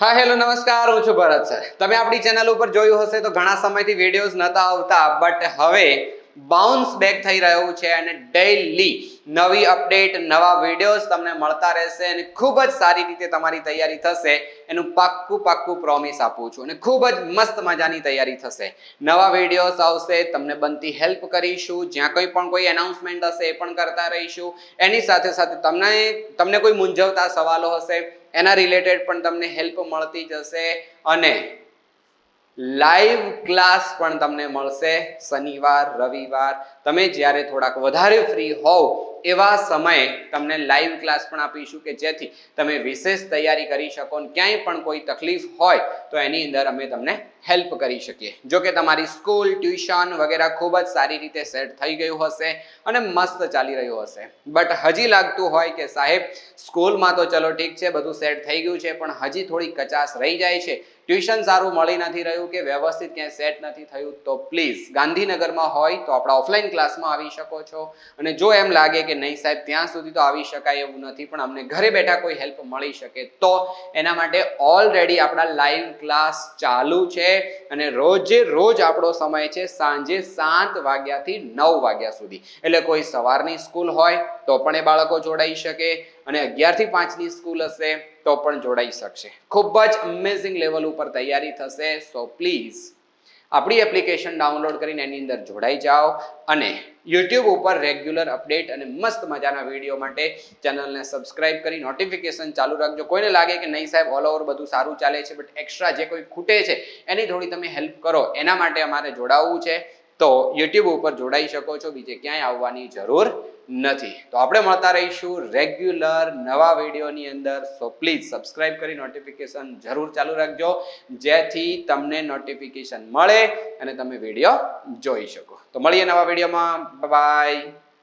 હા, હેલો, નમસ્કાર. હું છું ભરત સર. તમે આપણી ચેનલ ઉપર જોયું હશે તો ઘણા સમયથી વિડીયોઝ નતા આવતા બટ હવે બાઉન્સ બેક થઈ રહ્યું છે અને ડેઈલી નવી અપડેટ નવા વિડીયોઝ તમને મળતા રહેશે અને ખૂબ જ સારી રીતે તમારી તૈયારી થશે. એનું પાક્કું પાક્કું પ્રોમિસ આપું છું અને ખૂબ જ મસ્ત મજાની તૈયારી થશે. નવા વિડીયોઝ આવશે, તમને બનતી હેલ્પ કરીશું, જ્યાં કંઈ પણ કોઈ એનાઉન્સમેન્ટ હશે એ પણ કરતા રહીશું. એની સાથે સાથે તમને તમને કોઈ મૂંઝવતા સવાલો હશે, એના રિલેટેડ પણ તમને હેલ્પ મળતી જશે અને લાઈવ ક્લાસ પણ તમને મળશે. શનિવાર રવિવાર. તમે જ્યારે થોડાક વધારે ફ્રી હોવ એવા સમયે તમને લાઈવ ક્લાસ પણ આપીશું કે જેથી તમે વિશેષ તૈયારી કરી શકો અને ક્યાંય પણ કોઈ તકલીફ હોય તો એની અંદર અમે તમને હેલ્પ કરી શકીએ. જો કે તમારી સ્કૂલ ટ્યુશન વગેરે ખૂબ જ સારી રીતે સેટ થઈ ગયું હશે અને મસ્ત ચાલી રહ્યું હશે. બટ હજી લાગતું હોય કે સાહેબ સ્કૂલમાં તો ચલો ઠીક છે, બધું સેટ થઈ ગયું છે, પણ હજી થોડી કચાશ રહી જાય છે. ટ્યુશન સારું મળી નથી રહ્યું કે વ્યવસ્થિત ક્યાંય સેટ નથી થયું તો પ્લીઝ ગાંધીનગરમાં હોય તો આપણા ઓફલાઈન ક્લાસમાં આવી શકો છો. અને જો એમ લાગે કે નહીં સાહેબ, ત્યાં સુધી તો આવી શકાય એવું નથી, પણ અમને ઘરે બેઠા કોઈ હેલ્પ મળી શકે તો એના માટે ઓલરેડી આપણા લાઈવ ક્લાસ ચાલુ છે અને રોજે રોજ આપણો સમય છે સાંજે સાત વાગ્યાથી નવ વાગ્યા સુધી. એટલે કોઈ સવારની સ્કૂલ હોય તો પણ એ બાળકો જોડાઈ શકે અને અગિયારથી પાંચની સ્કૂલ હશે તો પણ જોડાઈ શકશે. ખૂબ જ અમેઝિંગ લેવલ ઉપર તૈયારી થશે સો પ્લીઝ આપણી એપ્લિકેશન ડાઉનલોડ કરીને એની અંદર જોડાઈ જાઓ અને યુટ્યુબ ઉપર રેગ્યુલર અપડેટ અને મસ્ત મજાના વીડિયો માટે ચેનલને સબસ્ક્રાઇબ કરી નોટિફિકેશન ચાલુ રાખજો. કોઈને લાગે કે નહીં સાહેબ ઓલ ઓવર બધું સારું ચાલે છે બટ એક્સ્ટ્રા જે કોઈ ખૂટે છે, એની થોડી તમે હેલ્પ કરો. એના માટે અમારે જોડાવવું છે. તો યુટ્યુબ ઉપર જોડાઈ શકો છો. બીજે ક્યાંય આવવાની જરૂર નથી. તો આપણે મળતા રહીશું રેગ્યુલર નવા વિડીયોની અંદર. સો પ્લીઝ સબસ્ક્રાઇબ કરી નોટિફિકેશન જરૂર ચાલુ રાખજો. જેથી તમને નોટિફિકેશન મળે અને તમે વીડિયો જોઈ શકો. તો મળીએ નવા વિડીયોમાં. બાય